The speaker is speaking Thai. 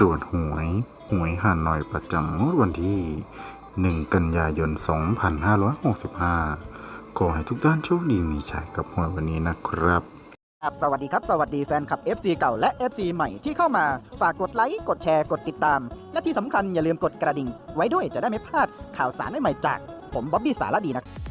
ตรวจหวย หวยหาหน่อยประจำงวดวันที่ 1 กันยายน 2565 ขอให้ทุกท่านโชคดีมีชัยกับหวยวันนี้นะครับครับสวัสดีครับ สวัสดีแฟนคลับ FC เก่าและ FC ใหม่ที่เข้ามา ฝากกดไลค์ กดแชร์ กดติดตาม และที่สำคัญอย่าลืมกดกระดิ่ง ไว้ด้วยจะได้ไม่พลาดข่าวสารใหม่ๆจาก ผมบ๊อบบี้สารดีนะครับ